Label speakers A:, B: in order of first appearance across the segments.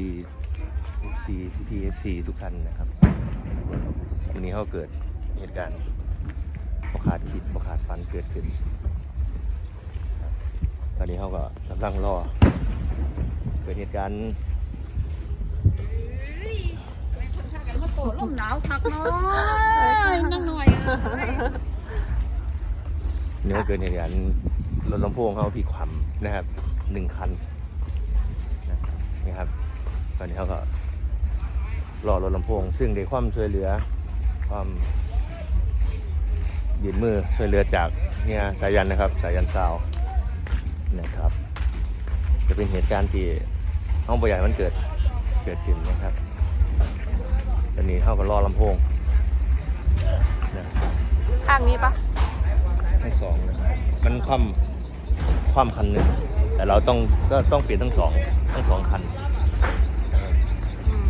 A: ดีซีพีเอฟซีทุกท่านนะครับ วันนี้เขาเกิดเหตุการณ์ประขาดคิดประขาดฟันเกิดขึ้น ตอนนี้เขาก็กำลังรอ เกิดเหตุการณ์
B: มาโตลมหนาวคักเนาะนั่งหน่อย
A: นี่ก็เกิดเหตุการณ์รถลำโพงเขาพลิกความนะครับหนึ่งคันนะครับนี่ครับ ตอนนี้เขาก็รอรถลำโพง ซึ่งได้ความช่วยเหลือความยืนมือช่วยเหลือจากเนี่ยสายันนะครับสายันซาวนะครับ จะเป็นเหตุการณ์ที่ห้องบริหารมันเกิดเกิดขึ้นนะครับตอนนี้เขาก็รอลำโพงนะครับ
C: ข้างนี้ปะ
A: ทั้งสองนะครับมันคว่ำคว่ำคันหนึ่งแต่เราต้องก็ต้องเปลี่ยนทั้งสองทั้งสองคัน
C: อืม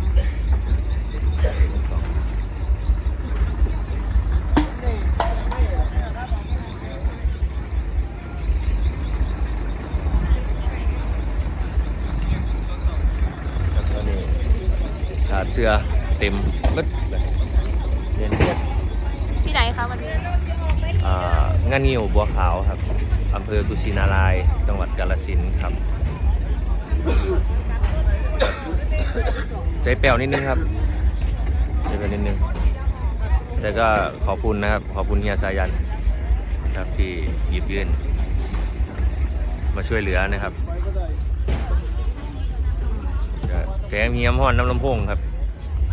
A: ทั้งสองแล้วตอนนี้ชา ดเสื้อเต็มปึ๊ดเลยเรียนเรียน
C: ที่ไหนคะวันนี้
A: อ่างานงิ้วบัวขาวครับอำเภอกุชินารายณ์จังหวัดกาฬสินธุ์ครับ ใจแป้วนิดนึงครับใจแป้วนิดนึง แต่ก็ขอบคุณนะครับ ขอบคุณเฮียสายันครับที่หยิบยื่นมาช่วยเหลือนะครับก็แถมเฮียมห่อนน้ำลำโพงครับ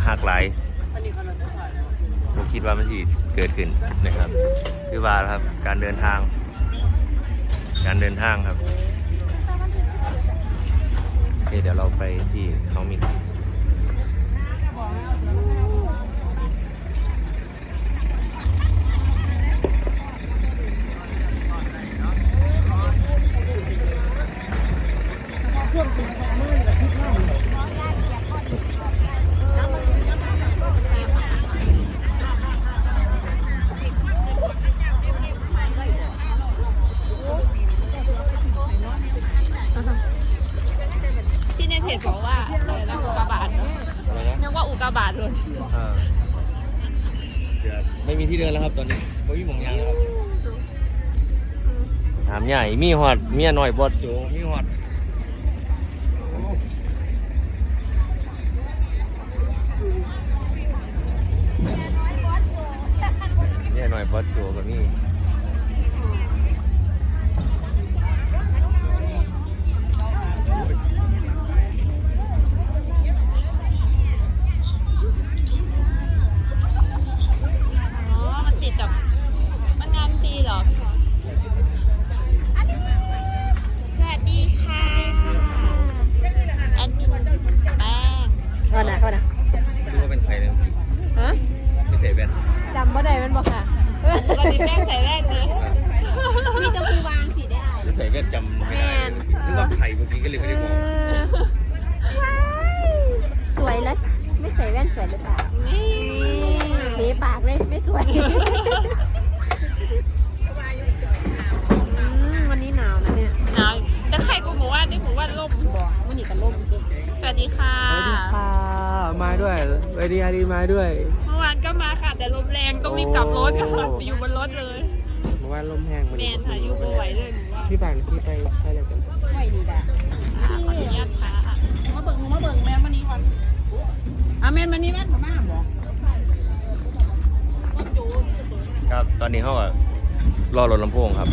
A: หักหลายผมคิดว่ามันสิเกิดขึ้นนะครับคือว่าครับการเดินทาง การเดินทางครับโอเคเดี๋ยวเราไปที่เขามิ น
C: ที่ในเพจบอกว่าอะไรนะอุกกาบาต
A: อะไรนะ
C: นึกว่าอุกกาบาตเลย
A: อ่าไม่มีที่เดินแล้วครับตอนนี้ไม่มีหมองยางแล้วครับถามใหญ่มีหอดเมียหน่อยบอดโจมีหอดเมียหน่อยบอดโจกับ ใส่แว่น
C: ส
B: ว
A: ย
B: หรือเปล่า
C: นี่
B: เบปากเลยไม่สวยอืมวันนี้หนาวนะเนี่ย
C: หนาวแต่ใครกูบอกว่านี่ผมว่าล่ม
B: บอกวันนี้กันล่ม
C: สวัสดีค่ะ
D: ค่ะ มาด้วยเวดีอารีมาด้วย
C: เมื่อวานก็มาค่ะ แต่ลมแรงต้องรีบกลับรถค่ะอยู่บนรถเลย
D: เมื่อวานลมแห้ง
C: แมนค่ะอยู่บ่ไหวเลยหนูว่า
D: พี่ปานพี่ไปใช่เลยกัน
B: ไม่ดีด่ะ
C: อ่าขออนุญาตค่ะ
B: มาเบิ่งมาเบิ่งแม่มานี่ก่อน อะแม่มานี่แม่มามาบอก
A: ครับตอนนี้เขาก็รอรถลำโพงครับ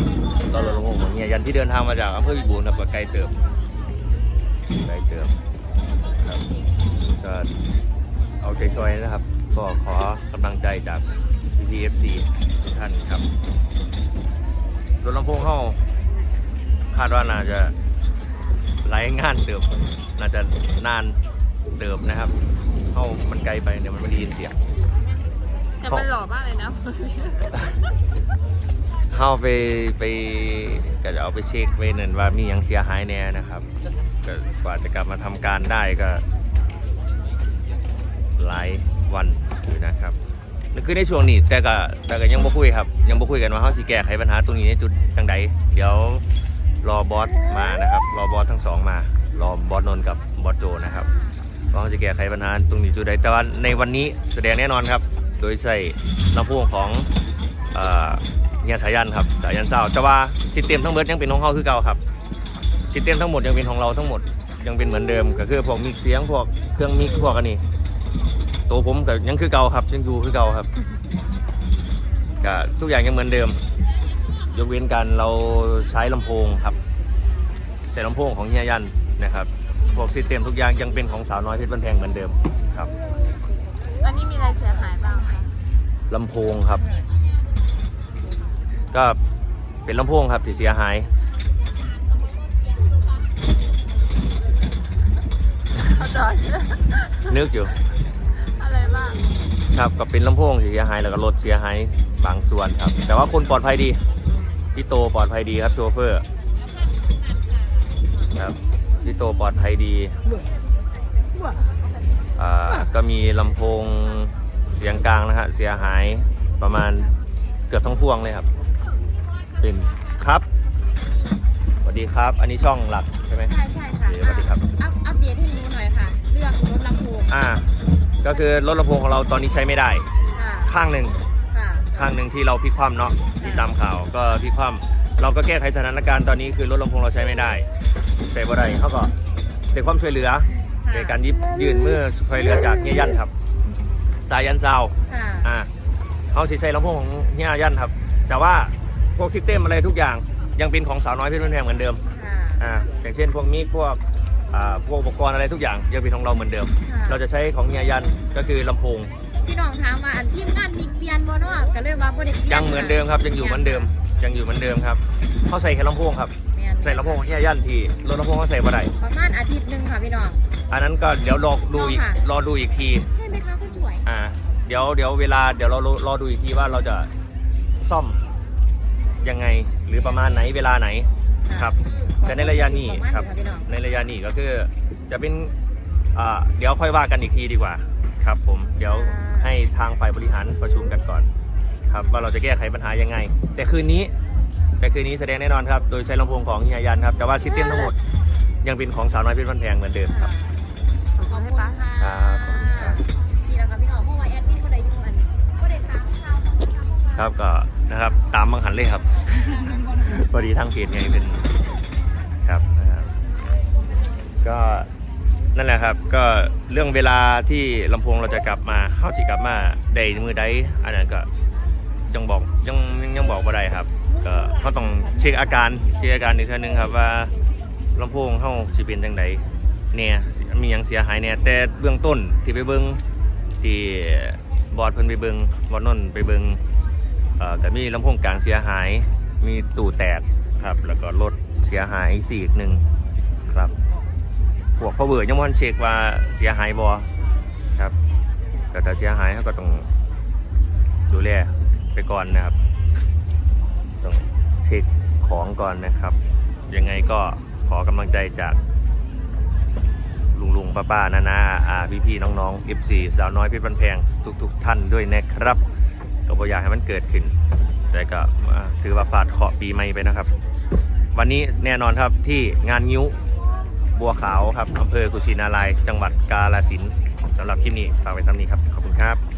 A: รอรถลำโพงของเฮียยันที่เดินทางมาจากอำเภอพิบูลครับก็ไกลเติมไกลเติมครับก็เอาใจซอยนะครับ ก็ขอกำลังใจจาก PFC ทุกท่านครับรถลำโพงเข้าคาดว่าน่าจะไหลงานเติบน่าจะนาน เติบนะครับ เข้ามันไกลไปเดี๋ยวมันไม่ได้ยินเสียง
C: แต่มันหล่อมากเลยนะ
A: เข้าไปไปก็จะเอาไปเช็คไว้นั่นว่ามีหยังเสียหายแน่นะครับก็กว่าจะกลับมาทำการได้ก็ หลายวันอยู่นะครับนั่นคือในช่วงนี้แต่ก็แต่ก็ยังบ่คุยครับ ยังบ่คุยกันว่าเขาสิแก้ไขปัญหาตรงนี้ในจุดจังใดเดี๋ยวรอบอสมานะครับ รอบอสทั้งสองมา รอบอสนนท์กับบอสโจนะครับ ก็จะแก้ไขปัญหาตรงนี้จุดใดแต่ว่าในวันนี้แสดงแน่นอนครับ โดยใช้ลำโพงของเฮียสายันครับสายันเศร้าแต่ว่าซิสเต็มทั้งหมดยังเป็นของเขาคือเก่าครับซิสเต็มทั้งหมดยังเป็นของเราทั้งหมดยังเป็นเหมือนเดิมก็คือพวกมิกเสียงพวกเครื่องมิกพวกอันนี้ตัวผมก็ยังคือเก่าครับยังอยู่คือเก่าครับก็ทุกอย่างยังเหมือนเดิม ยกเว้นการเราใช้ลำโพงครับใช้ลำโพงของเฮียยันนะครับ พวกซิสเต็มทุกอย่างยังเป็นของสาวน้อยเพชรบันแพงเหมือนเดิมครับ
C: อันนี้มีอะไรเสียหายบ้างไหม
A: ลำโพงครับ ก็เป็นลำโพงครับที่เสียหาย
C: เขาจอด
A: นึกอยู่
C: อะไรบ้าง
A: ครับก็เป็นลำโพงที่เสียหายแล้วก็รถเสียหายบางส่วนครับ แต่ว่าคนปลอดภัยดีพี่โตปลอดภัยดีครับโชเฟอร์ครับ พี่โตปลอดภัยดีอ่าก็มีลำโพงเสียงกลางนะฮะเสียหายประมาณเกือบทั้งพวงเลยครับเป็นครับสวัสดีครับ อันนี้ช่องหลักใช่ไหม
C: ใช่ใช่ค่ะ
A: โอเคสวัสดีครับ
C: อัพอัปเดตให้ดูหน่อยค่ะ เรื่องรถลำโพง
A: อ่า ก็คือรถลำโพงของเราตอนนี้ใช้ไม่ได้
C: ค่ะ
A: ข้างหนึ่ง
C: ค่ะ
A: ข้างหนึ่งที่เราพลิกคว่ำเนาะที่ตามข่าวก็พลิกคว่ำเราก็แก้ไขสถานการณ์ตอนนี้คือรถลำโพงเราใช้ไม่ได้ ใช้บ่ได้เขาก็เด็กความช่วยเหลือในการยิบยื่นมือช่วยเหลือจากเฮียยันครับ สายยันซาว
C: ค่ะ
A: อ่าเขาสิใช้ลำโพงของเฮียยันครับ แต่ว่าพวกซิสเต็มอะไรทุกอย่างยังเป็นของสาวน้อยเพชรบ้านแพงเหมือนเดิม
C: ค่ะ
A: อ่าอย่างเช่นพวกมีดพวกอ่าพวกอุปกรณ์อะไรทุกอย่างยังเป็นของเราเหมือนเดิม
C: ค่ะ
A: เราจะใช้ของเฮียยันก็คือลำโพง
C: พี่น้องถามว่าอันทีมงานมีเปลี่ยนบ่เนาะก็เลยว่าบ่ได้เปลี่ยน
A: ยังเหมือนเดิมครับยังอยู่เหมือนเดิมยังอยู่เหมือนเดิมครับเขาใส่แค่ลำโพงครับ
C: แม่น
A: ใส่ลำโพงของเฮียยันที่รถลำโพงเขาใส่บ่ได้
C: ประมาณอาทิตย์หนึงค่ะพี่น้อง
A: อันนั้นก็เดี๋ยวรอดูอีก
C: ค่ะ
A: รอดูอีกที
C: ใช่ไหมคะผู้ช่วย
A: อ่า เดี๋ยวเดี๋ยวเวลาเดี๋ยวเรารอรอดูอีกทีว่าเราจะซ่อมยังไงหรือประมาณไหนเวลาไหน ครับ แต่ในระยะนี้ครับ
C: ประมาณนี้ะพี่น้อง
A: ในระยะนี้ก็คือจะเป็นอ่าเดี๋ยวค่อยว่ากันอีกทีดีกว่า ครับผมเดี๋ยวให้ทางฝ่ายบริหารประชุมกันก่อน ครับว่าเราจะแก้ไขปัญหายังไง แต่คืนนี้ แต่คืนนี้แสดงแน่นอนครับ โดยใช้ลำโพงของเฮียยันครับ แต่ว่าซิสเต็มทั้งหมดยังเป็นของสาวน้อยเพชรบ้านแพงเหมือนเดิมครับ
C: ขอบคุณค่ะ
A: ครับขอบคุณครับ
C: นี่แหละค่ะพี่น้องเพราะว่าแอดมินก็ได้อยู่อันก็ได้ตามข่าวของทางพวกเรา
A: ครับก็นะครับตามบังหันเลยครับ พอดีทางเพจไงเป็นครับนะครับ ก็นั่นแหละครับก็เรื่องเวลาที่ลำโพงเราจะกลับมาเข้าจิกลับมาได้มือใดอันนั้นก็ยังบอกยังยังบอกว่าได้ครับ ก็เขาต้องเช็คอาการเช็คอาการอีกทีนึงครับว่าลำโพงเข้าสิเป็นจังไดเนี่ยมีหยังเสียหายเนี่ยแต่เบื้องต้นที่ไปเบิ้งที่บอดเพิ่นไปเบิ้งบอดนนไปเบิ้งเอ่อก็มีลำโพงกลางเสียหาย มีตู้แตกครับ แล้วก็รถเสียหายสี่หนึ่งครับพวกพาวเวอร์ยังมันเช็คว่าเสียหายบอครับแต่ถ้าเสียหายเขาก็ต้องดูแลไปก่อนนะครับ ต้องเช็คของก่อนนะครับ ยังไงก็ขอกำลังใจจากลุงลุงป้าป้านานาอาพี่พี่น้องน้อง F4 สาวน้อยเพชรบันแพงทุกๆท่านด้วยนะครับก็บ่อยากให้มันเกิดขึ้น แต่ก็ถือว่าฝาดเคาะปีใหม่ไปนะครับ วันนี้แน่นอนครับที่งานงิ้วบัวขาวครับอำเภอกุชินารายจังหวัดกาฬสินธุ์สำหรับคลิปนี้ฝากไว้ทำนี้ครับ ขอบคุณครับ